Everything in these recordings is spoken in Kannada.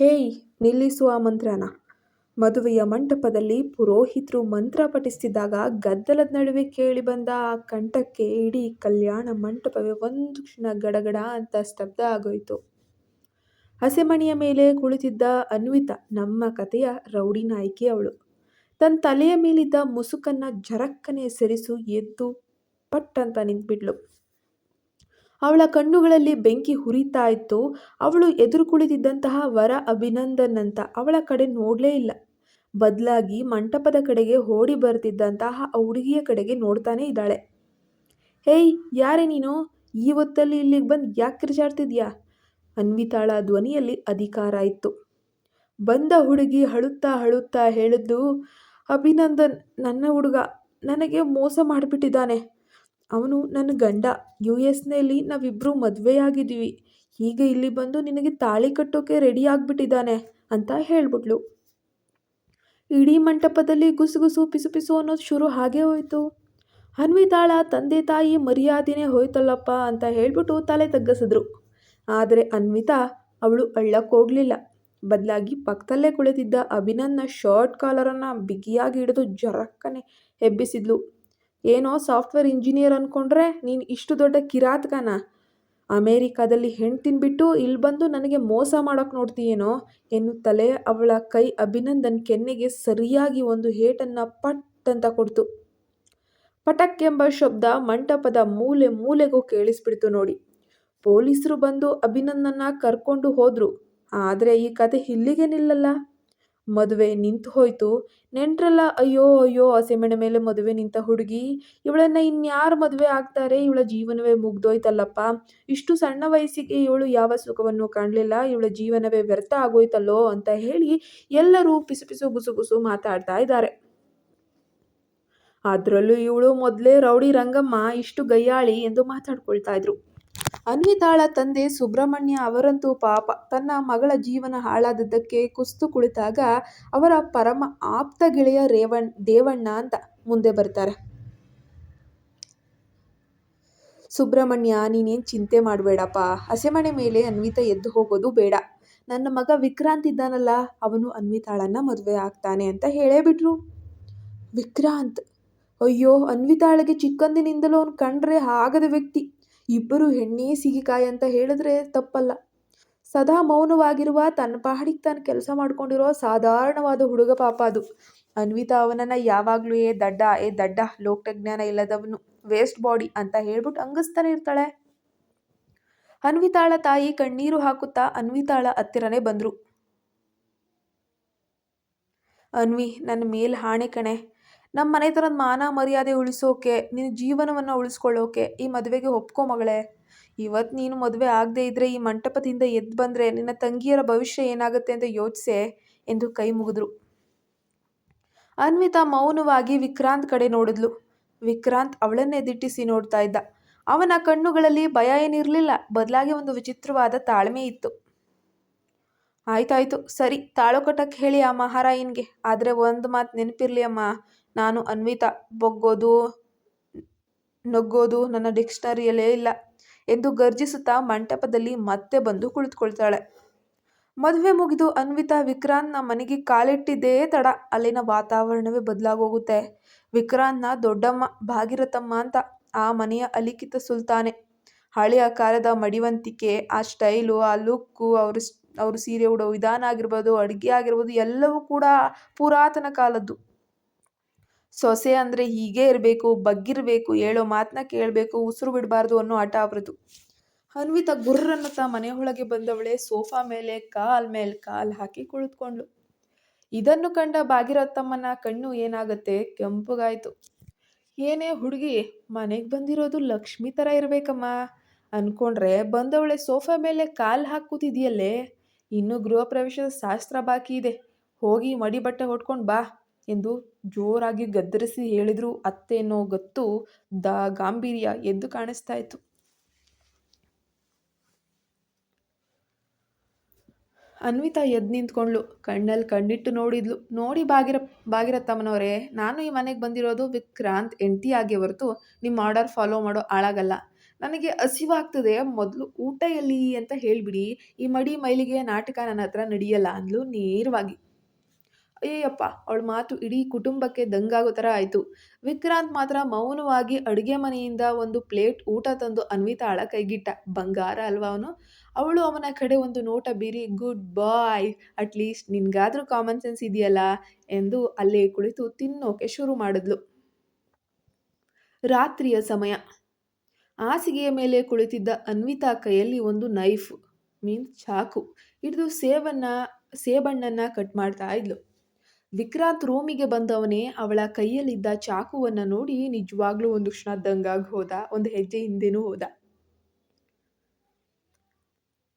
ಹೇಯ್, ನಿಲ್ಲಿಸುವ ಮಂತ್ರನ. ಮದುವೆಯ ಮಂಟಪದಲ್ಲಿ ಪುರೋಹಿತರು ಮಂತ್ರ ಪಠಿಸ್ತಿದ್ದಾಗ ಗದ್ದಲದ ನಡುವೆ ಕೇಳಿಬಂದ ಆ ಕಂಠಕ್ಕೆ ಇಡೀ ಕಲ್ಯಾಣ ಮಂಟಪವೇ ಒಂದು ಕ್ಷಣ ಗಡಗಡ ಅಂತ ಸ್ತಬ್ಧ ಆಗೋಯ್ತು. ಹಸೆಮಣಿಯ ಮೇಲೆ ಕುಳಿತಿದ್ದ ಅನ್ವಿತ ನಮ್ಮ ಕಥೆಯ ರೌಡಿ ನಾಯಕಿ ಅವಳು. ತನ್ನ ತಲೆಯ ಮೇಲಿದ್ದ ಮುಸುಕನ್ನ ಜರಕ್ಕನೆ ಸರಿಸು ಎದ್ದು ಪಟ್ಟಂತ ಅಂತ ನಿಂತ್ಬಿಟ್ಲು. ಅವಳ ಕಣ್ಣುಗಳಲ್ಲಿ ಬೆಂಕಿ ಹುರಿತಾ ಇತ್ತು. ಅವಳು ಎದುರು ಕುಳಿತಿದ್ದಂತಹ ವರ ಅಭಿನಂದನ್ ಅಂತ ಅವಳ ಕಡೆ ನೋಡಲೇ ಇಲ್ಲ. ಬದಲಾಗಿ ಮಂಟಪದ ಕಡೆಗೆ ಓಡಿ ಬರ್ತಿದ್ದಂತಹ ಆ ಹುಡುಗಿಯ ಕಡೆಗೆ ನೋಡ್ತಾನೆ ಇದ್ದಾಳೆ. ಹೇಯ್, ಯಾರೇ ನೀನು? ಈ ಹೊತ್ತಲ್ಲಿ ಇಲ್ಲಿಗೆ ಬಂದು ಯಾಕೆ ಕಿರ್ಚಾಡ್ತಿದ್ಯಾ? ಅನ್ವಿತಾಳ ಧ್ವನಿಯಲ್ಲಿ ಅಧಿಕಾರ ಇತ್ತು. ಬಂದ ಹುಡುಗಿ ಅಳುತ್ತಾ ಅಳುತ್ತಾ ಹೇಳಿದ್ದು, ಅಭಿನಂದನ್, ನನ್ನ ಹುಡುಗ, ನನಗೆ ಮೋಸ ಮಾಡಿಬಿಟ್ಟಿದ್ದಾನೆ. ಅವನು ನನ್ನ ಗಂಡ ಯು ಎಸ್ನಲ್ಲಿ ನಾವಿಬ್ಬರು ಮದುವೆಯಾಗಿದ್ದೀವಿ. ಈಗ ಇಲ್ಲಿ ಬಂದು ನಿನಗೆ ತಾಳಿ ಕಟ್ಟೋಕೆ ರೆಡಿ ಆಗಿಬಿಟ್ಟಿದ್ದಾನೆ ಅಂತ ಹೇಳ್ಬಿಟ್ಲು. ಇಡೀ ಮಂಟಪದಲ್ಲಿ ಗುಸುಗುಸು ಪಿಸು ಪಿಸು ಅನ್ನೋದು ಶುರು ಹಾಗೆ ಹೋಯಿತು. ಅನ್ವಿತಾಳ ತಂದೆ ತಾಯಿ ಮರ್ಯಾದೆನೇ ಹೋಯ್ತಲ್ಲಪ್ಪ ಅಂತ ಹೇಳ್ಬಿಟ್ಟು ತಲೆ ತಗ್ಗಿಸಿದ್ರು. ಆದರೆ ಅನ್ವಿತಾ ಅವಳು ಅಳ್ಳಕ್ಕೆ ಹೋಗಲಿಲ್ಲ. ಬದಲಾಗಿ ಪಕ್ಕದಲ್ಲೇ ಕುಳಿತಿದ್ದ ಅಭಿನಂದನ ಶರ್ಟ್ ಕಾಲರನ್ನು ಬಿಗಿಯಾಗಿ ಹಿಡಿದು ಜರಕ್ಕನೆ ಎಬ್ಬಿಸಿದ್ಲು. ಏನೋ ಸಾಫ್ಟ್ವೇರ್ ಇಂಜಿನಿಯರ್ ಅಂದ್ಕೊಂಡ್ರೆ ನೀನು ಇಷ್ಟು ದೊಡ್ಡ ಕಿರಾತಕನ ಅಮೇರಿಕಾದಲ್ಲಿ ಹೆಣ್ಣು ತಿನ್ಬಿಟ್ಟು ಇಲ್ಲಿ ಬಂದು ನನಗೆ ಮೋಸ ಮಾಡೋಕೆ ನೋಡ್ತೀಯೇನೋ? ಎನ್ನುತ್ತಲೇ ಅವಳ ಕೈ ಅಭಿನಂದನ್ ಕೆನ್ನೆಗೆ ಸರಿಯಾಗಿ ಒಂದು ಹೇಟನ್ನು ಪಟ್ ಅಂತ ಕೊಡ್ತು. ಪಟಕ್ ಎಂಬ ಶಬ್ದ ಮಂಟಪದ ಮೂಲೆ ಮೂಲೆಗೂ ಕೇಳಿಸ್ಬಿಡ್ತು ನೋಡಿ. ಪೊಲೀಸರು ಬಂದು ಅಭಿನಂದನ್ನ ಕರ್ಕೊಂಡು ಹೋದರು. ಆದರೆ ಈ ಕತೆ ಇಲ್ಲಿಗೆ ನಿಲ್ಲಲ್ಲ. ಮದುವೆ ನಿಂತು ಹೋಯ್ತು. ನೆಂಟ್ರೆಲ್ಲ, ಅಯ್ಯೋ ಅಯ್ಯೋ ಹಸೆಮಣೆ ಮೇಲೆ ಮದುವೆ ನಿಂತ ಹುಡುಗಿ, ಇವಳನ್ನ ಇನ್ಯಾರು ಮದುವೆ ಆಗ್ತಾರೆ? ಇವಳ ಜೀವನವೇ ಮುಗ್ದೋಯ್ತಲ್ಲಪ್ಪ. ಇಷ್ಟು ಸಣ್ಣ ವಯಸ್ಸಿಗೆ ಇವಳು ಯಾವ ಸುಖವನ್ನು ಕಾಣಲಿಲ್ಲ? ಇವಳ ಜೀವನವೇ ವ್ಯರ್ಥ ಆಗೋಯ್ತಲ್ಲೋ? ಅಂತ ಹೇಳಿ ಎಲ್ಲರೂ ಪಿಸು ಪಿಸು ಗುಸು ಗುಸು ಮಾತಾಡ್ತಾ ಇದ್ದಾರೆ. ಅದರಲ್ಲೂ ಇವಳು ಮೊದಲೇ ರೌಡಿ ರಂಗಮ್ಮ, ಇಷ್ಟು ಗಯ್ಯಾಳಿ ಎಂದು ಮಾತಾಡ್ಕೊಳ್ತಾ ಇದ್ರು. ಅನ್ವಿತಾಳ ತಂದೆ ಸುಬ್ರಹ್ಮಣ್ಯ ಅವರಂತೂ ಪಾಪ. ತನ್ನ ಮಗಳ ಜೀವನ ಹಾಳಾದದ್ದಕ್ಕೆ ಕುಸ್ತು ಕುಳಿತಾಗ ಅವರ ಪರಮ ಆಪ್ತ ಗೆಳೆಯ ರೇವಣ್, ದೇವಣ್ಣ ಅಂತ ಮುಂದೆ ಬರ್ತಾರೆ. ಸುಬ್ರಹ್ಮಣ್ಯ, ನೀನೇನು ಚಿಂತೆ ಮಾಡಬೇಡಪ್ಪ. ಹಸೆಮಣೆ ಮೇಲೆ ಅನ್ವಿತಾ ಎದ್ದು ಹೋಗೋದು ಬೇಡ. ನನ್ನ ಮಗ ವಿಕ್ರಾಂತ್ ಇದ್ದಾನಲ್ಲ, ಅವನು ಅನ್ವಿತಾಳನ್ನ ಮದುವೆ ಆಗ್ತಾನೆ ಅಂತ ಹೇಳೇ ಬಿಟ್ರು. ವಿಕ್ರಾಂತ್? ಅಯ್ಯೋ, ಅನ್ವಿತಾಳಿಗೆ ಚಿಕ್ಕಂದಿನಿಂದಲೂ ಅವ್ನು ಕಂಡ್ರೆ ಆಗದ ವ್ಯಕ್ತಿ. ಇಬ್ಬರು ಹೆಣ್ಣೇ ಸಿಗಿಕಾಯಿ ಅಂತ ಹೇಳಿದ್ರೆ ತಪ್ಪಲ್ಲ. ಸದಾ ಮೌನವಾಗಿರುವ ತನ್ನ ಪಾಡಿಗೆ ತಾನು ಕೆಲಸ ಮಾಡ್ಕೊಂಡಿರೋ ಸಾಧಾರಣವಾದ ಹುಡುಗ ಪಾಪ ಅದು. ಅನ್ವಿತಾ ಅವನನ್ನ ಯಾವಾಗಲೂ ಏ ದಡ್ಡ ಏ ದಡ್ಡ, ಲೋಕಜ್ಞಾನ ಇಲ್ಲದವನು, ವೇಸ್ಟ್ ಬಾಡಿ ಅಂತ ಹೇಳ್ಬಿಟ್ಟು ಅಂಗಿಸ್ತಾನೆ ಇರ್ತಾಳೆ. ಅನ್ವಿತಾಳ ತಾಯಿ ಕಣ್ಣೀರು ಹಾಕುತ್ತಾ ಅನ್ವಿತಾಳ ಹತ್ತಿರನೇ ಬಂದ್ರು. ಅನ್ವಿ, ನನ್ನ ಮೇಲ್ ಹಾಣೆ ಕಣೆ. ನಮ್ಮ ಮನೆತನದ ಮಾನ ಮರ್ಯಾದೆ ಉಳಿಸೋಕೆ ನಿನ್ನ ಜೀವನವನ್ನು ಉಳಿಸ್ಕೊಳ್ಳೋಕೆ ಈ ಮದುವೆಗೆ ಒಪ್ಕೋ ಮಗಳೇ. ಇವತ್ತು ನೀನು ಮದುವೆ ಆಗದೇ ಇದ್ದರೆ ಈ ಮಂಟಪದಿಂದ ಎದ್ದು ಬಂದರೆ ನಿನ್ನ ತಂಗಿಯರ ಭವಿಷ್ಯ ಏನಾಗುತ್ತೆ ಅಂತ ಯೋಚಿಸೆ ಎಂದು ಕೈ ಮುಗಿದ್ರು. ಅನ್ವಿತಾ ಮೌನವಾಗಿ ವಿಕ್ರಾಂತ್ ಕಡೆ ನೋಡಿದ್ಲು. ವಿಕ್ರಾಂತ್ ಅವಳನ್ನೇ ದಿಟ್ಟಿಸಿ ನೋಡ್ತಾ ಇದ್ದ. ಅವನ ಕಣ್ಣುಗಳಲ್ಲಿ ಭಯ ಏನಿರಲಿಲ್ಲ, ಬದಲಾಗಿ ಒಂದು ವಿಚಿತ್ರವಾದ ತಾಳ್ಮೆ ಇತ್ತು. ಆಯ್ತಾಯ್ತು, ಸರಿ ತಾಳು ಕಟ್ಟಕ್ಕೆ ಹೇಳಿ ಆ ಮಹಾರಾಯನ್ಗೆ. ಆದರೆ ಒಂದು ಮಾತು ನೆನಪಿರಲಿ ಅಮ್ಮ. ನಾನು ಅನ್ವಿತಾ, ಬೊಗ್ಗೋದು, ನಗ್ಗೋದು ನನ್ನ ಡಿಕ್ಷನರಿಯಲ್ಲೇ ಇಲ್ಲ ಎಂದು ಗರ್ಜಿಸುತ್ತಾ ಮಂಟಪದಲ್ಲಿ ಮತ್ತೆ ಬಂದು ಕುಳಿತುಕೊಳ್ತಾಳೆ. ಮದುವೆ ಮುಗಿದು ಅನ್ವಿತಾ ವಿಕ್ರಾಂತ್ನ ಮನೆಗೆ ಕಾಲಿಟ್ಟಿದ್ದೇ ತಡ. ಅಲ್ಲಿನ ವಾತಾವರಣವೇ ಬದಲಾಗೋಗುತ್ತೆ. ವಿಕ್ರಾಂತ್ನ ದೊಡ್ಡಮ್ಮ ಭಾಗಿರಥಮ್ಮ ಅಂತ ಆ ಮನೆಯ ಅಲಿಖಿತ ಸುಲ್ತಾನೆ. ಹಳೆಯ ಕಾಲದ ಮಡಿವಂತಿಕೆ, ಆ ಸ್ಟೈಲು, ಆ ಲುಕ್ಕು, ಅವರು ಅವರು ಸೀರೆ ಉಡೋ ವಿಧಾನ ಆಗಿರ್ಬೋದು, ಅಡುಗೆ ಆಗಿರ್ಬೋದು ಎಲ್ಲವೂ ಕೂಡ ಪುರಾತನ ಕಾಲದ್ದು. ಸೊಸೆ ಅಂದರೆ ಹೀಗೇ ಇರಬೇಕು, ಬಗ್ಗಿರಬೇಕು, ಹೇಳೋ ಮಾತನ್ನ ಕೇಳಬೇಕು, ಉಸಿರು ಬಿಡಬಾರ್ದು ಅನ್ನೋ ಆಟ ಅವರದು ಅನ್ವಿತಾ ಗುರ್ರನ್ನತ್ತ ಮನೆಯೊಳಗೆ ಬಂದವಳೆ ಸೋಫಾ ಮೇಲೆ ಕಾಲ್ ಮೇಲೆ ಕಾಲ್ ಹಾಕಿ ಕುಳಿತುಕೊಂಡ್ಳು. ಇದನ್ನು ಕಂಡ ಭಾಗಿರಥಮ್ಮನ ಕಣ್ಣು ಏನಾಗುತ್ತೆ? ಕೆಂಪುಗಾಯ್ತು. ಏನೇ ಹುಡುಗಿ, ಮನೆಗೆ ಬಂದಿರೋದು ಲಕ್ಷ್ಮಿ ಥರ ಇರಬೇಕಮ್ಮ. ಅನ್ಕೊಂಡ್ರೆ ಬಂದವಳೆ ಸೋಫಾ ಮೇಲೆ ಕಾಲು ಹಾಕೂತಿದೆಯಲ್ಲೇ ಇನ್ನೂ ಗೃಹ ಪ್ರವೇಶದ ಶಾಸ್ತ್ರ ಬಾಕಿ ಇದೆ. ಹೋಗಿ ಮಡಿ ಬಟ್ಟೆ ಹೊಟ್ಕೊಂಡು ಬಾ. ಎಂದು ಜೋರಾಗಿ ಗದ್ದರಿಸಿ ಹೇಳಿದ್ರು. ಅತ್ತೇನೋ ಗೊತ್ತು ದ ಗಾಂಭೀರ್ಯ ಎದ್ದು ಕಾಣಿಸ್ತಾ ಇತ್ತು ಅನ್ವಿತಾ ಎದ್ದು ನಿಂತ್ಕೊಂಡ್ಳು ಕಣ್ಣಲ್ಲಿ ಕಣ್ಣಿಟ್ಟು ನೋಡಿದ್ಲು. ನೋಡಿ ಬಾಗಿರ ಭಾಗಿರಥಮ್ಮನವರೇ, ನಾನು ಈ ಮನೆಗೆ ಬಂದಿರೋದು ವಿಕ್ರಾಂತ್ ಎಂಟಿ ಆಗಿ ಹೊರತು ನಿಮ್ಮ ಆರ್ಡರ್ ಫಾಲೋ ಮಾಡೋ ಆಳಾಗಲ್ಲ. ನನಗೆ ಹಸಿವಾಗ್ತದೆ ಮೊದಲು ಊಟ ಎಲ್ಲಿ ಅಂತ ಹೇಳಿಬಿಡಿ. ಈ ಮಡಿ ಮೈಲಿಗೆ ನಾಟಕ ನನ್ನ ಹತ್ರ ನಡೆಯಲ್ಲ ಅಂದ್ಲು ನೇರವಾಗಿ. ಅಯ್ಯಪ್ಪ ಅವಳ ಮಾತು ಇಡೀ ಕುಟುಂಬಕ್ಕೆ ದಂಗಾಗೋ ಥರ ಆಯಿತು. ವಿಕ್ರಾಂತ್ ಮಾತ್ರ ಮೌನವಾಗಿ ಅಡುಗೆ ಮನೆಯಿಂದ ಒಂದು ಪ್ಲೇಟ್ ಊಟ ತಂದು ಅನ್ವಿತಾಳ ಕೈಗಿಟ್ಟ. ಬಂಗಾರ ಅಲ್ವಾ ಅವನು? ಅವಳು ಅವನ ಕಡೆ ಒಂದು ನೋಟ ಬೀರಿ, ಗುಡ್ ಬಾಯ್ ಅಟ್ಲೀಸ್ಟ್ ನಿನಗಾದರೂ ಕಾಮನ್ ಸೆನ್ಸ್ ಇದೆಯಲ್ಲ? ಎಂದು ಅಲ್ಲೇ ಕುಳಿತು ತಿನ್ನೋಕೆ ಶುರು ಮಾಡಿದ್ಲು. ರಾತ್ರಿಯ ಸಮಯ. ಹಾಸಿಗೆಯ ಮೇಲೆ ಕುಳಿತಿದ್ದ ಅನ್ವಿತಾ ಕೈಯಲ್ಲಿ ಒಂದು ನೈಫ್, ಮೀನ್ಸ್ ಚಾಕು, ಹಿಡಿದು ಸೇವನ್ನ, ಸೇಬಣ್ಣನ್ನು ಕಟ್ ಮಾಡ್ತಾ ಇದ್ಲು. ವಿಕ್ರಾಂತ್ ರೂಮಿಗೆ ಬಂದವನೇ ಅವಳ ಕೈಯಲ್ಲಿದ್ದ ಚಾಕುವನ್ನು ನೋಡಿ ನಿಜವಾಗ್ಲೂ ಒಂದು ಕ್ಷಣ ದಂಗಾಗಿ ಹೋದ, ಒಂದು ಹೆಜ್ಜೆ ಹಿಂದೆನೂ ಹೋದ.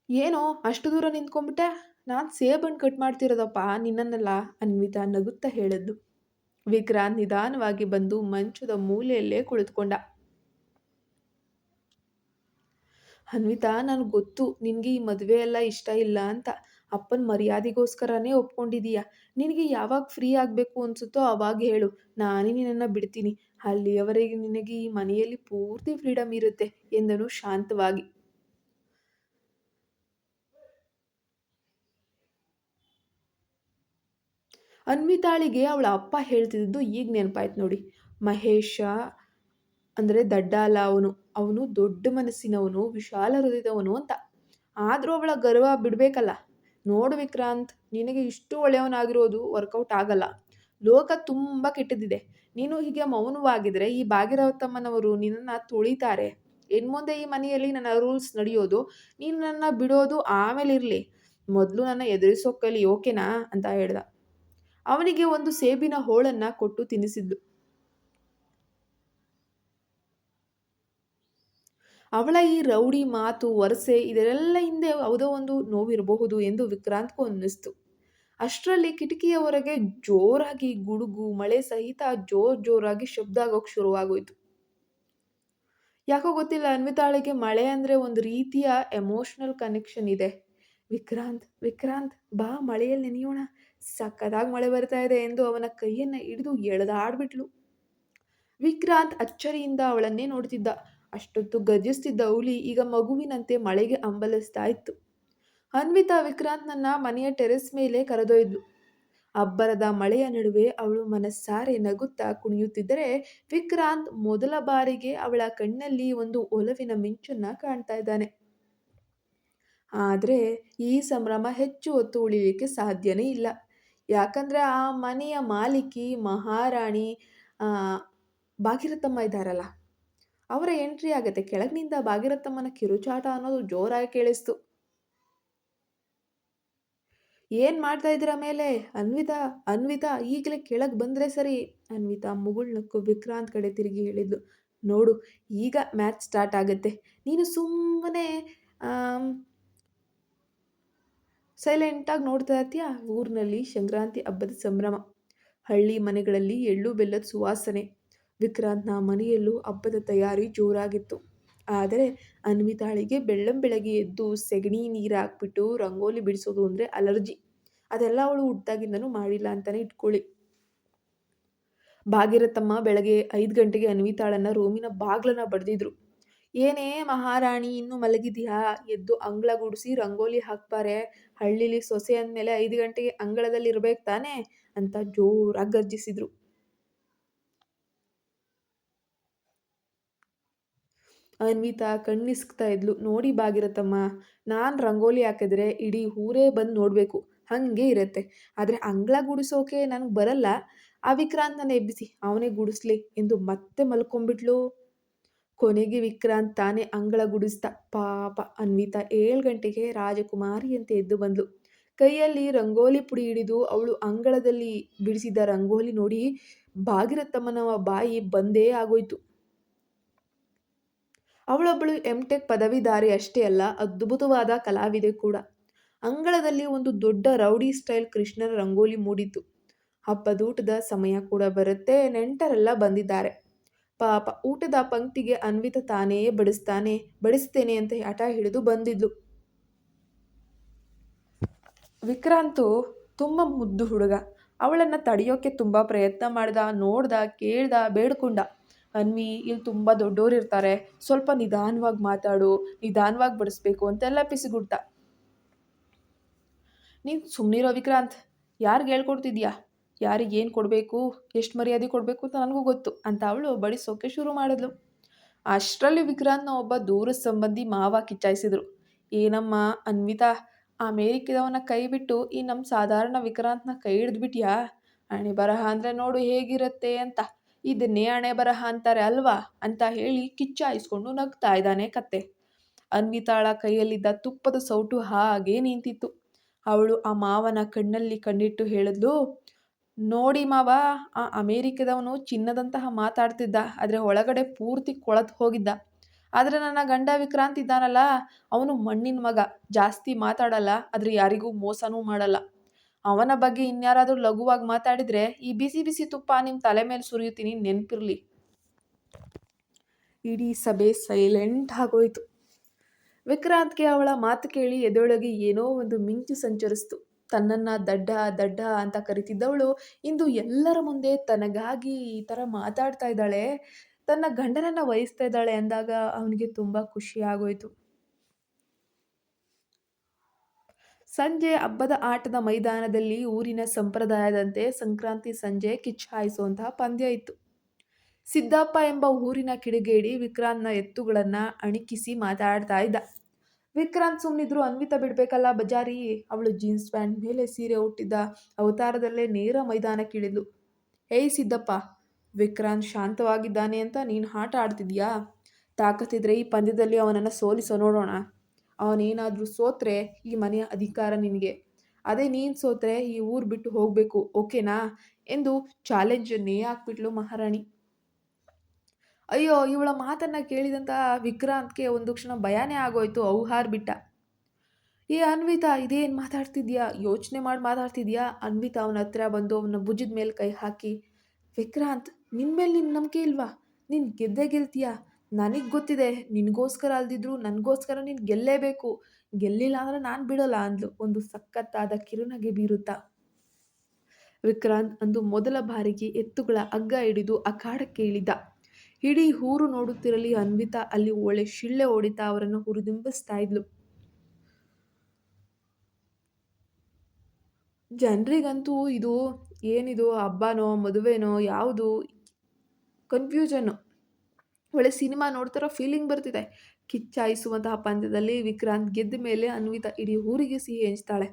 ಏನೋ, ಅಷ್ಟು ದೂರ ನಿಂತ್ಕೊಂಡ್ಬಿಟ್ಟೆ? ನಾನು ಸೇಬಣ್ಣು ಕಟ್ ಮಾಡ್ತಿರೋದಪ್ಪ, ನಿನ್ನನ್ನಲ್ಲ, ಅನ್ವಿತಾ ನಗುತ್ತಾ ಹೇಳಿದ್ಲು ವಿಕ್ರಾಂತ್ ನಿಧಾನವಾಗಿ ಬಂದು ಮಂಚದ ಮೂಲೆಯಲ್ಲೇ ಕುಳಿತುಕೊಂಡ. ಅನ್ವಿತಾ, ನನಗೆ ಗೊತ್ತು, ನಿನಗೆ ಈ ಮದುವೆ ಎಲ್ಲ ಇಷ್ಟ ಇಲ್ಲ ಅಂತ. ಅಪ್ಪನ ಮರ್ಯಾದೆಗೋಸ್ಕರನೇ ಒಪ್ಕೊಂಡಿದೀಯ. ನಿನಗೆ ಯಾವಾಗ ಫ್ರೀ ಆಗಬೇಕು ಅನಿಸುತ್ತೋ ಅವಾಗ ಹೇಳು. ನಾನೇ ನಿನ್ನನ್ನು ಬಿಡ್ತೀನಿ. ಅಲ್ಲಿಯವರೆಗೆ ನಿನಗೆ ಈ ಮನೆಯಲ್ಲಿ ಪೂರ್ತಿ ಫ್ರೀಡಮ್ ಇರುತ್ತೆ ಎಂದನು ಶಾಂತವಾಗಿ. ಅನ್ವಿತಾಳಿಗೆ ಅವಳ ಅಪ್ಪ ಹೇಳ್ತಿದ್ದು ಈಗ ನೆನಪಾಯ್ತು ನೋಡಿ. ಮಹೇಶ ಅಂದರೆ ದಡ್ಡ ಅಲ್ಲ ಅವನು. ಅವನು ದೊಡ್ಡ ಮನಸ್ಸಿನವನು, ವಿಶಾಲ ಹೃದಯದವನು ಅಂತ. ಆದರೂ ಅವಳ ಗರ್ವ ಬಿಡಬೇಕಲ್ಲ. ನೋಡು ವಿಕ್ರಾಂತ್, ನಿನಗೆ ಇಷ್ಟು ಒಳ್ಳೆಯವನಾಗಿರೋದು ವರ್ಕೌಟ್ ಆಗಲ್ಲ. ಲೋಕ ತುಂಬ ಕೆಟ್ಟದಿದೆ. ನೀನು ಹೀಗೆ ಮೌನವಾಗಿದ್ರೆ ಈ ಭಾಗಿರವತಮ್ಮನವರು ನಿನ್ನನ್ನು ತುಳಿತಾರೆ. ಇನ್ನು ಮುಂದೆ ಈ ಮನೆಯಲ್ಲಿ ನನ್ನ ರೂಲ್ಸ್ ನಡೆಯೋದು, ನೀನು ನನ್ನ ಬಿಡೋದು ಆಮೇಲೆ ಇರಲಿ. ಮೊದಲು ನನ್ನ ಎದುರಿಸೋಕ್ಕಲ್ಲಿ ಓಕೆನಾ? ಅಂತ ಹೇಳ್ದ. ಅವನಿಗೆ ಒಂದು ಸೇಬಿನ ಹೋಳನ್ನು ಕೊಟ್ಟು ತಿನ್ನಿಸಿದ್ಲು. ಅವಳ ಈ ರೌಡಿ ಮಾತು, ವರಸೆ ಇದೆಲ್ಲ ಹಿಂದೆ ಯಾವುದೋ ಒಂದು ನೋವಿರಬಹುದು ಎಂದು ವಿಕ್ರಾಂತ್ಗೂ ಅನ್ನಿಸ್ತು. ಅಷ್ಟರಲ್ಲಿ ಕಿಟಕಿಯ ಜೋರಾಗಿ ಗುಡುಗು, ಮಳೆ ಸಹಿತ ಜೋರ್ ಜೋರಾಗಿ ಶಬ್ದ ಆಗೋಕೆ ಶುರುವಾಗೋಯ್ತು. ಯಾಕೋ ಗೊತ್ತಿಲ್ಲ, ಅನ್ವಿತಾಳಿಗೆ ಮಳೆ ಅಂದರೆ ಒಂದು ರೀತಿಯ ಎಮೋಷ್ನಲ್ ಕನೆಕ್ಷನ್ ಇದೆ. ವಿಕ್ರಾಂತ್ ವಿಕ್ರಾಂತ್, ಬಾ ಮಳೆಯಲ್ಲಿ ನೆನೆಯೋಣ. ಸಕ್ಕದಾಗಿ ಮಳೆ ಬರ್ತಾ ಇದೆ ಎಂದು ಅವನ ಕೈಯನ್ನು ಹಿಡಿದು ಎಳೆದಾಡ್ಬಿಟ್ಲು. ವಿಕ್ರಾಂತ್ ಅಚ್ಚರಿಯಿಂದ ಅವಳನ್ನೇ ನೋಡ್ತಿದ್ದ. ಅಷ್ಟೊತ್ತು ಗರ್ಜಿಸ್ತಿದ್ದ ಹುಲಿ ಈಗ ಮಗುವಿನಂತೆ ಮಳೆಗೆ ಅಂಬಲಿಸ್ತಾ ಇತ್ತು ಅನ್ವಿತಾ ವಿಕ್ರಾಂತ್ನನ್ನ ಮನೆಯ ಟೆರೆಸ್ ಮೇಲೆ ಕರೆದೊಯ್ದು. ಅಬ್ಬರದ ಮಳೆಯ ನಡುವೆ ಅವಳು ಮನಸ್ಸಾರೆ ನಗುತ್ತಾ ಕುಣಿಯುತ್ತಿದ್ದರೆ ವಿಕ್ರಾಂತ್ ಮೊದಲ ಬಾರಿಗೆ ಅವಳ ಕಣ್ಣಲ್ಲಿ ಒಂದು ಒಲವಿನ ಮಿಂಚನ್ನ ಕಾಣ್ತಾ ಇದ್ದಾನೆ. ಆದರೆ ಈ ಸಂಭ್ರಮ ಹೆಚ್ಚು ಹೊತ್ತು ಉಳಿಲಿಕ್ಕೆ ಸಾಧ್ಯನೇ ಇಲ್ಲ. ಯಾಕಂದರೆ ಆ ಮನೆಯ ಮಾಲೀಕಿ, ಮಹಾರಾಣಿ ಭಾಗೀರಥಮ್ಮ ಇದ್ದಾರಲ್ಲ. ಅವರ ಎಂಟ್ರಿ ಆಗತ್ತೆ. ಕೆಳಗಿನಿಂದ ಭಾಗೀರಥಮ್ಮನ ಕಿರುಚಾಟ ಅನ್ನೋದು ಜೋರಾಗಿ ಕೇಳಿಸ್ತು. ಏನ್ ಮಾಡ್ತಾ ಇದ್ರ ಮೇಲೆ? ಅನ್ವಿತಾ ಅನ್ವಿತಾ, ಈಗಲೇ ಕೆಳಗೆ ಬಂದ್ರೆ ಸರಿ. ಅನ್ವಿತಾ ಮುಗುಳ್ನಕ್ಕು ವಿಕ್ರಾಂತ್ ಕಡೆ ತಿರುಗಿ ಹೇಳಿದ್ಲು. ನೋಡು, ಈಗ ಮ್ಯಾಚ್ ಸ್ಟಾರ್ಟ್ ಆಗುತ್ತೆ. ನೀನು ಸುಮ್ಮನೆ ಸೈಲೆಂಟಾಗಿ ನೋಡ್ತಾ ಇರ್ತೀಯ? ಊರಿನಲ್ಲಿ ಸಂಕ್ರಾಂತಿ ಹಬ್ಬದ ಸಂಭ್ರಮ. ಹಳ್ಳಿ ಮನೆಗಳಲ್ಲಿ ಎಳ್ಳು ಬೆಲ್ಲದ ಸುವಾಸನೆ. ವಿಕ್ರಾಂತ್ನ ಮನೆಯಲ್ಲೂ ಹಬ್ಬದ ತಯಾರಿ ಜೋರಾಗಿತ್ತು. ಆದರೆ ಅನ್ವಿತಾಳಿಗೆ ಬೆಳ್ಳಂ ಬೆಳಗ್ಗೆ ಎದ್ದು ಸೆಗಣಿ ನೀರು ಹಾಕ್ಬಿಟ್ಟು ರಂಗೋಲಿ ಬಿಡಿಸೋದು ಅಂದರೆ ಅಲರ್ಜಿ. ಅದೆಲ್ಲ ಅವಳು ಹುಟ್ಟಾಗಿಂದನೂ ಮಾಡಿಲ್ಲ ಅಂತಲೇ ಇಟ್ಕೊಳ್ಳಿ. ಭಾಗೀರಥಮ್ಮ ಬೆಳಗ್ಗೆ ಐದು ಗಂಟೆಗೆ ಅನ್ವಿತಾಳನ್ನ ರೂಮಿನ ಬಾಗ್ಲನ್ನ ಬಡ್ದಿದ್ರು. ಏನೇ ಮಹಾರಾಣಿ, ಇನ್ನೂ ಮಲಗಿದೀಯಾ? ಎದ್ದು ಅಂಗಳ ಗುಡಿಸಿ ರಂಗೋಲಿ ಹಾಕ್ಬಾರೆ. ಹಳ್ಳಿಲಿ ಸೊಸೆ ಅಂದಮೇಲೆ ಐದು ಗಂಟೆಗೆ ಅಂಗಳದಲ್ಲಿ ಇರ್ಬೇಕು ತಾನೇ? ಅಂತ ಜೋರಾಗಿ ಗರ್ಜಿಸಿದ್ರು. ಅನ್ವಿತಾ ಕಣ್ಣಿಸ್ಕ್ತಾ ಇದ್ಲು. ನೋಡಿ ಬಾಗಿರತ್ತಮ್ಮ ನಾನು ರಂಗೋಲಿ ಹಾಕಿದ್ರೆ ಇಡೀ ಊರೇ ಬಂದು ನೋಡಬೇಕು. ಹಾಗೆ ಇರುತ್ತೆ. ಆದರೆ ಅಂಗಳ ಗುಡಿಸೋಕೆ ನನಗೆ ಬರಲ್ಲ. ಆ ವಿಕ್ರಾಂತನ ಎಬ್ಬಿಸಿ. ಅವನೇ ಗುಡಿಸ್ಲಿ ಎಂದು ಮತ್ತೆ ಮಲ್ಕೊಂಡ್ಬಿಟ್ಲು. ಕೊನೆಗೆ ವಿಕ್ರಾಂತ್ ತಾನೇ ಅಂಗಳ ಗುಡಿಸ್ತ. ಪಾಪ, ಅನ್ವಿತಾ ಏಳು ಗಂಟೆಗೆ ರಾಜಕುಮಾರಿಯಂತೆ ಎದ್ದು ಬಂದ್ಲು. ಕೈಯಲ್ಲಿ ರಂಗೋಲಿ ಪುಡಿ ಹಿಡಿದು ಅವಳು ಅಂಗಳದಲ್ಲಿ ಬಿಡಿಸಿದ ರಂಗೋಲಿ ನೋಡಿ ಭಾಗಿರಥಮ್ಮನ ಬಾಯಿ ಬಂದೇ ಆಗೋಯ್ತು. ಅವಳೊಬ್ಬಳು ಎಂ ಟೆಕ್ ಪದವಿದಾರಿ ಅಷ್ಟೇ ಅಲ್ಲ, ಅದ್ಭುತವಾದ ಕಲಾವಿದೆ ಕೂಡ. ಅಂಗಳದಲ್ಲಿ ಒಂದು ದೊಡ್ಡ ರೌಡಿ ಸ್ಟೈಲ್ ಕೃಷ್ಣನ ರಂಗೋಲಿ ಮೂಡಿತು. ಹಬ್ಬದೂಟದ ಸಮಯ ಕೂಡ ಬರುತ್ತೆ, ನೆಂಟರೆಲ್ಲ ಬಂದಿದ್ದಾರೆ. ಪಾಪ, ಊಟದ ಪಂಕ್ತಿಗೆ ಅನ್ವಿತ ತಾನೇ ಬಡಿಸ್ತಾನೆ, ಬಡಿಸ್ತೇನೆ ಅಂತ ಹಠ ಹಿಡಿದು ಬಂದಿದ್ಲು. ವಿಕ್ರಾಂತು ತುಂಬ ಮುದ್ದು ಹುಡುಗ. ಅವಳನ್ನು ತಡೆಯೋಕೆ ತುಂಬ ಪ್ರಯತ್ನ ಮಾಡ್ದ, ನೋಡ್ದ, ಕೇಳ್ದ, ಬೇಡ್ಕೊಂಡ. ಅನ್ವಿ, ಇಲ್ಲಿ ತುಂಬ ದೊಡ್ಡೋರು ಇರ್ತಾರೆ. ಸ್ವಲ್ಪ ನಿಧಾನವಾಗಿ ಮಾತಾಡು, ನಿಧಾನವಾಗಿ ಬಡಿಸ್ಬೇಕು ಅಂತೆಲ್ಲ ಪಿಸಿಗುಡ್ತ. ನೀನು ಸುಮ್ಮನಿರೋ ವಿಕ್ರಾಂತ್ ಯಾರಿಗೆ ಹೇಳ್ಕೊಡ್ತಿದ್ಯಾ? ಯಾರಿಗೆ ಏನು ಕೊಡಬೇಕು, ಎಷ್ಟು ಮರ್ಯಾದೆ ಕೊಡಬೇಕು ಅಂತ ನನಗೂ ಗೊತ್ತು ಅಂತ ಅವಳು ಬಡಿಸೋಕೆ ಶುರು ಮಾಡಿದ್ಲು. ಅಷ್ಟರಲ್ಲಿ ವಿಕ್ರಾಂತ್ನ ಒಬ್ಬ ದೂರ ಸಂಬಂಧಿ ಮಾವ ಕಿಚ್ಚಾಯಿಸಿದ್ರು. ಏನಮ್ಮ ಅನ್ವಿತಾ, ಅಮೇರಿಕದವನ ಕೈ ಬಿಟ್ಟು ಈ ನಮ್ಮ ಸಾಧಾರಣ ವಿಕ್ರಾಂತ್ನ ಕೈ ಹಿಡಿದ್ಬಿಟ್ಯಾ? ಅಣಿ ಬರಹ ಅಂದರೆ ನೋಡು ಹೇಗಿರುತ್ತೆ ಅಂತ. ಇದನ್ನೇ ಹಣೆ ಬರಹ ಅಂತಾರೆ ಅಲ್ವಾ? ಅಂತ ಹೇಳಿ ಕಿಚ್ಚಾಯಿಸ್ಕೊಂಡು ನಗ್ತಾ ಇದ್ದಾನೆ ಕತ್ತೆ. ಅನ್ವಿತಾಳ ಕೈಯಲ್ಲಿದ್ದ ತುಪ್ಪದ ಸೌಟು ಹಾಗೆ ನಿಂತಿತ್ತು. ಅವಳು ಆ ಮಾವನ ಕಣ್ಣಲ್ಲಿ ಕಣ್ಣಿಟ್ಟು ಹೇಳಿದ್ಲು, ನೋಡಿ ಮಾವ, ಆ ಅಮೇರಿಕದವನು ಚಿನ್ನದಂತಹ ಮಾತಾಡ್ತಿದ್ದ, ಆದರೆ ಒಳಗಡೆ ಪೂರ್ತಿ ಕೊಳತು ಹೋಗಿದ್ದ. ಆದರೆ ನನ್ನ ಗಂಡ ವಿಕ್ರಾಂತ್ ಇದ್ದಾನಲ್ಲ, ಅವನು ಮಣ್ಣಿನ ಮಗ. ಜಾಸ್ತಿ ಮಾತಾಡಲ್ಲ, ಆದರೆ ಯಾರಿಗೂ ಮೋಸನೂ ಮಾಡಲ್ಲ. ಅವನ ಬಗ್ಗೆ ಇನ್ಯಾರಾದರೂ ಲಘುವಾಗಿ ಮಾತಾಡಿದರೆ ಈ ಬಿಸಿ ಬಿಸಿ ತುಪ್ಪ ನಿಮ್ಮ ತಲೆ ಮೇಲೆ ಸುರಿಯುತ್ತೀನಿ, ನೆನಪಿರಲಿ. ಇಡೀ ಸಭೆ ಸೈಲೆಂಟ್ ಆಗೋಯ್ತು. ವಿಕ್ರಾಂತ್ಗೆ ಅವಳ ಮಾತು ಕೇಳಿ ಎದೊಳಗೆ ಏನೋ ಒಂದು ಮಿಂಚು ಸಂಚರಿಸ್ತು. ತನ್ನನ್ನು ದಡ್ಡ ದಡ್ಡ ಅಂತ ಕರಿತಿದ್ದವಳು ಇಂದು ಎಲ್ಲರ ಮುಂದೆ ತನಗಾಗಿ ಈ ಥರ ಮಾತಾಡ್ತಾ ಇದ್ದಾಳೆ. ತನ್ನ ಗಂಡನನ್ನು ವಹಿಸ್ತಾ ಇದ್ದಾಳೆ ಅಂದಾಗ ಅವನಿಗೆ ತುಂಬ ಖುಷಿ ಆಗೋಯ್ತು. ಸಂಜೆ ಹಬ್ಬದ ಆಟದ ಮೈದಾನದಲ್ಲಿ ಊರಿನ ಸಂಪ್ರದಾಯದಂತೆ ಸಂಕ್ರಾಂತಿ ಸಂಜೆ ಕಿಚ್ಚಾಯಿಸುವಂತಹ ಪಂದ್ಯ ಇತ್ತು. ಸಿದ್ದಪ್ಪ ಎಂಬ ಊರಿನ ಕಿಡಿಗೇಡಿ ವಿಕ್ರಾಂತ್ನ ಎತ್ತುಗಳನ್ನು ಅಣಿಕಿಸಿ ಮಾತಾಡ್ತಾ ಇದ್ದ. ವಿಕ್ರಾಂತ್ ಸುಮ್ಮನಿದ್ರು ಅನ್ವಿತ ಬಿಡಬೇಕಲ್ಲ ಬಜಾರಿ? ಅವಳು ಜೀನ್ಸ್ ಪ್ಯಾಂಟ್ ಮೇಲೆ ಸೀರೆ ಹುಟ್ಟಿದ್ದ ಅವತಾರದಲ್ಲೇ ನೇರ ಮೈದಾನಕ್ಕಿಳಿದ್ಲು. ಏಯ್ ಸಿದ್ದಪ್ಪ, ವಿಕ್ರಾಂತ್ ಶಾಂತವಾಗಿದ್ದಾನೆ ಅಂತ ನೀನು ಆಟ ಆಡ್ತಿದ್ಯಾ ತಾಕತ್ತಿದ್ರೆ ಈ ಪಂದ್ಯದಲ್ಲಿ ಅವನನ್ನು ಸೋಲಿಸೋ ನೋಡೋಣ. ಅವನೇನಾದರೂ ಸೋತ್ರೆ ಈ ಮನೆಯ ಅಧಿಕಾರ ನಿನಗೆ. ಅದೇ ನೀನು ಸೋತ್ರೆ ಈ ಊರು ಬಿಟ್ಟು ಹೋಗಬೇಕು, ಓಕೆನಾ? ಎಂದು ಚಾಲೆಂಜನ್ನೇ ಹಾಕ್ಬಿಟ್ಲು ಮಹಾರಾಣಿ. ಅಯ್ಯೋ, ಇವಳ ಮಾತನ್ನ ಕೇಳಿದಂಥ ವಿಕ್ರಾಂತ್ಗೆ ಒಂದು ಕ್ಷಣ ಭಯನೇ ಆಗೋಯ್ತು, ಔಹಾರ್ ಬಿಟ್ಟ. ಏ ಅನ್ವಿತಾ, ಇದೇನು ಮಾತಾಡ್ತಿದ್ಯಾ? ಯೋಚನೆ ಮಾಡಿ ಮಾತಾಡ್ತಿದ್ಯಾ? ಅನ್ವಿತಾ ಅವನ ಹತ್ರ ಬಂದು ಅವನ ಭುಜದ ಮೇಲೆ ಕೈ ಹಾಕಿ, ವಿಕ್ರಾಂತ್ ನಿನ್ನ ಮೇಲೆ ನಿನ್ನ ನಂಬಿಕೆ ಇಲ್ವಾ? ನೀನು ಗೆದ್ದೇ ಗೆಲ್ತೀಯಾ? ನನಗೆ ಗೊತ್ತಿದೆ, ನಿನಗೋಸ್ಕರ ಅಲ್ದಿದ್ರು ನನಗೋಸ್ಕರ ನೀನು ಗೆಲ್ಲೇಬೇಕು. ಗೆಲ್ಲಿಲ್ಲ ಅಂದ್ರೆ ನಾನು ಬಿಡೋಲ್ಲ ಅಂದ್ಲು. ಒಂದು ಸಖತ್ತಾದ ಕಿರುನಗೆ ಬೀರುತ್ತಾ? ವಿಕ್ರಾಂತ್ ಅಂದು ಮೊದಲ ಬಾರಿಗೆ ಎತ್ತುಗಳ ಅಗ್ಗ ಹಿಡಿದು ಅಖಾಡಕ್ಕೆ ಇಳಿದ ಇಡೀ ಊರು ನೋಡುತ್ತಿರಲಿ ಅನ್ವಿತಾ, ಅಲ್ಲಿ ಒಳ್ಳೆ ಶಿಳ್ಳೆ ಹೊಡಿತಾ ಅವರನ್ನು ಹುರಿದುಂಬಿಸ್ತಾ ಇದ್ಲು. ಜನರಿಗಂತೂ ಇದು ಏನಿದು, ಹಬ್ಬನೋ, ಮದುವೆನೋ, ಯಾವುದು? ಕನ್ಫ್ಯೂಷನ್ನು ಒಳ್ಳೆ ಸಿನಿಮಾ ನೋಡ್ತಿರೋ ಫೀಲಿಂಗ್ ಬರ್ತಿದೆ. ಕಿಚ್ಚಾಯಿಸುವಂತಹ ಪಂದ್ಯದಲ್ಲಿ ವಿಕ್ರಾಂತ್ ಗೆದ್ದ ಮೇಲೆ ಅನ್ವಿತಾ ಇಡೀ ಊರಿಗೆ ಸಿಹಿ ಹಂಚ್ತಾಳೆ.